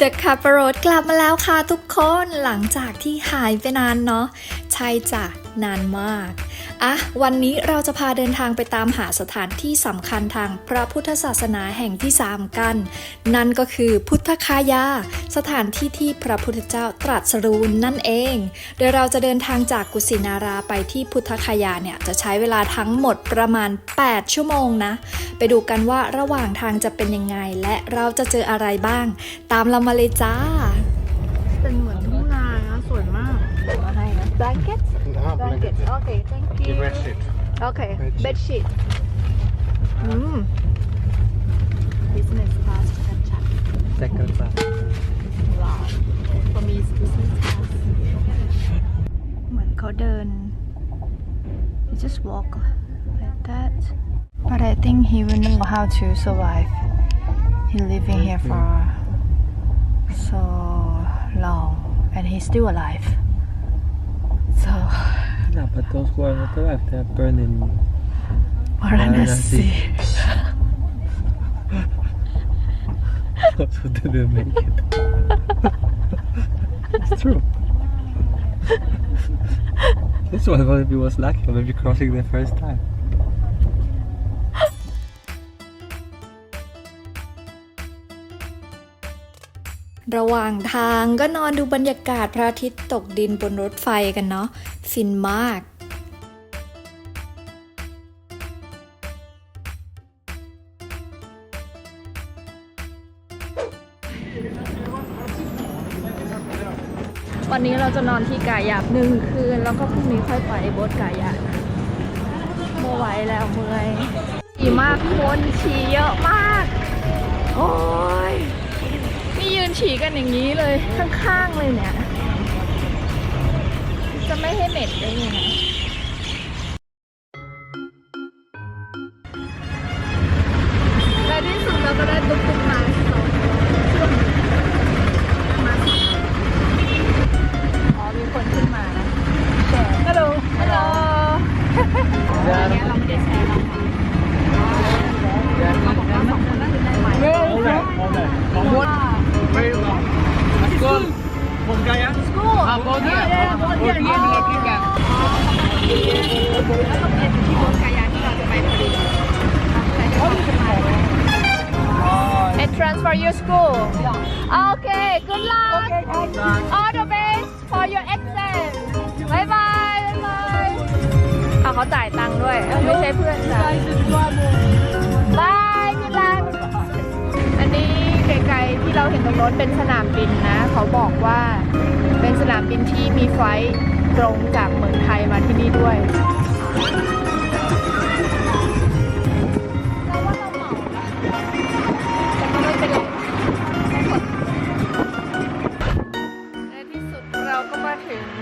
The c a p r o a d กลับมาแล้วค่ะทุกคนหลังจากที่หายไปนานเนาะใช่จ้ะ นานมาก อะ วันนี้เราจะพาเดินทางไปตามหาสถานที่สำคัญทางพระพุทธศาสนาแห่งที่ 3 กัน นั่นก็คือพุทธคายา สถานที่ที่พระพุทธเจ้าตรัสรู้นั่นเอง โดยเราจะเดินทางจากกุสินาราไปที่พุทธคายาเนี่ยจะใช้เวลาทั้งหมดประมาณ 8 ชั่วโมงนะ ไปดูกันว่าระหว่างทางจะเป็นยังไง และเราจะเจออะไรบ้าง ตามเรามาเลยจ้า blanket blanket. โอเค thank The you rest it. โอเค Bedsheet. bed sheet อืม business class ชัด Second class. ๆว้าว for me is business class เหมือนเขาเดิน he just walk like that but I think he will know how to survive he living here for so long and he's still alive so dapat tong square na to after burning Varanasi. so didn't make it. it's true. this one maybe was lucky, maybe crossing the first time. ระหว่างทางก็นอนดูบรรยากาศพระอาทิตย์ตกดินบนรถไฟกันเนาะฟินมากวันนี้เราจะนอนที่กายาบหนึ่งคืน แล้วก็พรุ่งนี้ค่อยไปโบสถ์กายาเมื่อไหวแล้วเมื่อยฉี่มากคนฉี่เยอะมาก โอ้ย ฉี่กันอย่างนี้เลยข้างๆเลยเนี่ย จะไม่ให้เหม็นได้ยังไงในที่สุดเราก็ได้ตุ๊กตุ๊กมาสองมาอ๋อมีคนขึ้นมานะแชร์ฮัลโหลฮัลโหลอันเนี้ยเราไม่ได้แชร์ Okay, good luck. All the best for your exam. Bye bye. Bye bye. เอาเขาจ่ายตังค์ด้วยไม่ใช่เพื่อนจ่าย Bye. Good luck. อันนี้ไกลๆที่เราเห็นตรงรถเป็นสนามบินนะ เขาบอกว่าเป็นสนามบินที่มีไฟลท์ตรงจากเมืองไทยมาที่นี่ด้วย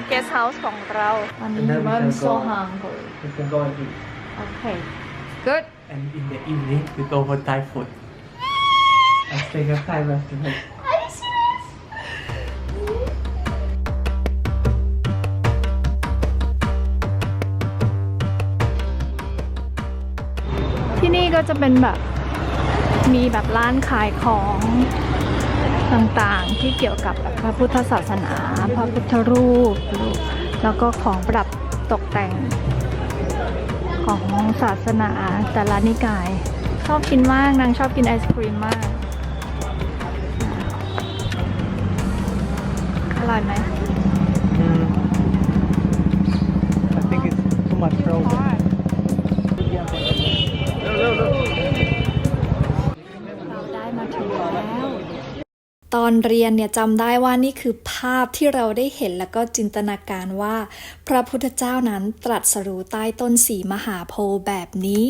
เกสต์เฮาส์ของเรา วันนี้ And then we I'm can so go. hungry We can go and eat. okay good And in the evening, we go for Thai food. I think a Thai restaurant. Are you serious? ที่นี่ก็จะเป็นแบบมีแบบร้านขายของ ต่างๆที่เกี่ยวกับแบบพระพุทธศาสนา พระพุทธรูป แล้วก็ของประดับตกแต่งของศาสนาแต่ละนิกาย ชอบกินมาก นางชอบกินไอศครีมมาก อร่อยไหม Mm. I think it's too much frozen. ตอนเรียนเนี่ยจำได้ว่านี่คือภาพที่เราได้เห็นแล้วก็จินตนาการว่า พระพุทธเจ้านั้นตรัสรู้ใต้ต้นสีมหาโพธิ์แบบนี้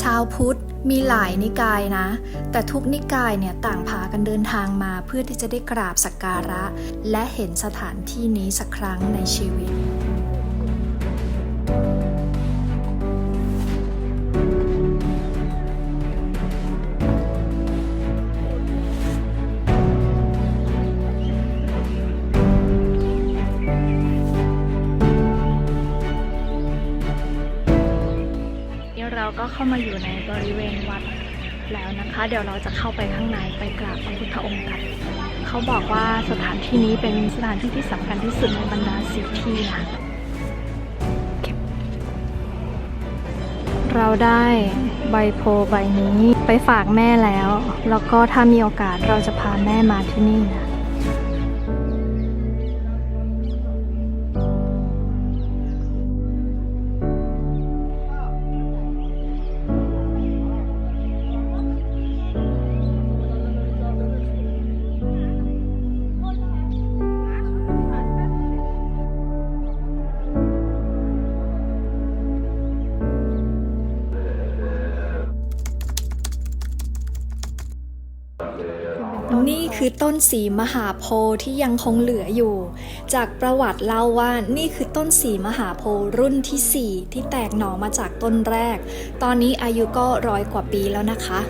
ชาวพุทธ มีหลายนิกายนะ แต่ทุกนิกายเนี่ยต่างพากันเดินทางมาเพื่อที่จะได้กราบสักการะ และเห็นสถานที่นี้สักครั้งในชีวิต ก็เข้ามาอยู่ในบริเวณวัดแล้วนะคะ เดี๋ยวเราจะเข้าไปข้างในไปกราบพระพุทธองค์กัน เขาบอกว่าสถานที่นี้เป็นสถานที่ที่สำคัญที่สุดในบรรดาสิบที่นะเราได้ใบโพใบนี้ไปฝากแม่แล้ว แล้วก็ถ้ามีโอกาสเราจะพาแม่มาที่นี่นะ คือต้นสีมหาโพธิ์ที่ยังคงเหลืออยู่ จากประวัติเล่าว่านี่คือต้นสีมหาโพธิ์รุ่นที่ 4 ที่แตกหน่อมาจากต้นแรก ตอนนี้อายุก็ร้อยกว่าปีแล้วนะคะ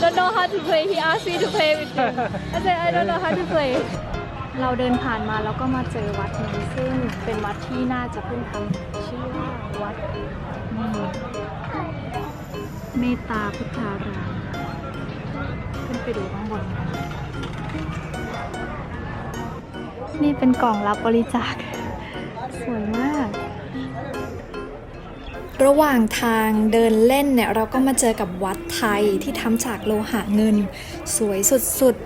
Don't know how to play he asked me to play with him I said I don't know how to play เราเดินผ่านมาแล้วก็มาเจอวัดนี้ซึ่งเป็นวัดที่น่าจะเพิ่งทำชื่อว่าวัดเมตตาพุทธารามขึ้นไปดูข้างบนนี่เป็นกล่องรับบริจาค สวยมาก ระหว่างทางเดินเล่นเนี่ยเราก็มาเจอกับวัดไทยที่ทำจากโลหะเงิน สวยสุดๆ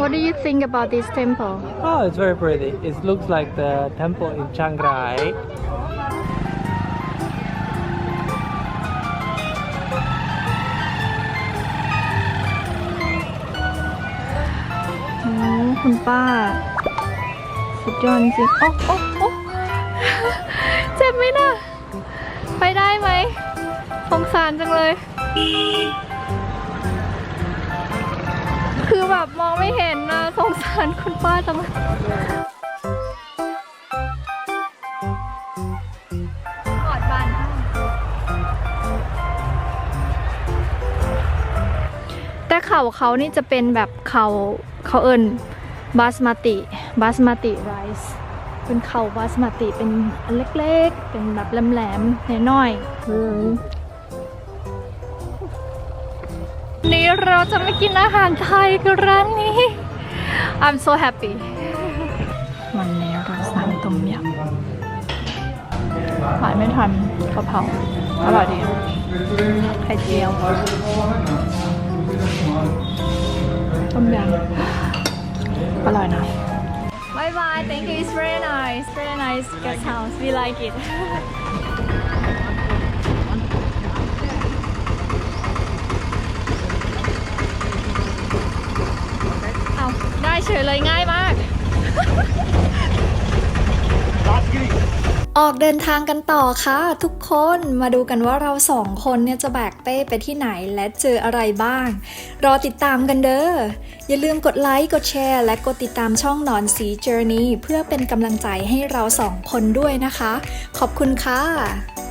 What do you think about this temple? Oh, it's very pretty. It looks like the temple in Chiang Rai. คุณป้า สุดยอดจริงโอ้โอ้โอ้เจ็บไหมนะไปได้ไหมสงสารจังเลย คือแบบมองไม่เห็นนะสงสารคุณป้าจังเลยกอดบานแต่เข่าเขานี่จะเป็นแบบเขาเขาเอิญ บาสมาติบาสมาติไรซ์เป็นเข่าบาสมาติเป็นอันเล็กๆ เป็นแบบแหลมๆน้อยๆอืมนี่เราจะมากินอาหารไทยกันร้านนี้ I'm so happy วันนี้เราสั่งต้มยำขายไม่ทันกะเพราอร่อยดีไข่เจียวต้มยำ อร่อยนะ Bye bye thank you it's very nice very nice guest house we like it เอาได้เฉยเลยง่ายมาก ออกเดินทางกันต่อค่ะ ทุกคนมาดูกันว่าเราสองคนเนี่ยจะแบกเป้ไปที่ไหนและเจออะไรบ้าง รอติดตามกันเด้อ อย่าลืมกดไลค์กดแชร์และกดติดตามช่องนอนสี Journey เพื่อเป็นกำลังใจให้เราสองคนด้วยนะคะ ขอบคุณค่ะ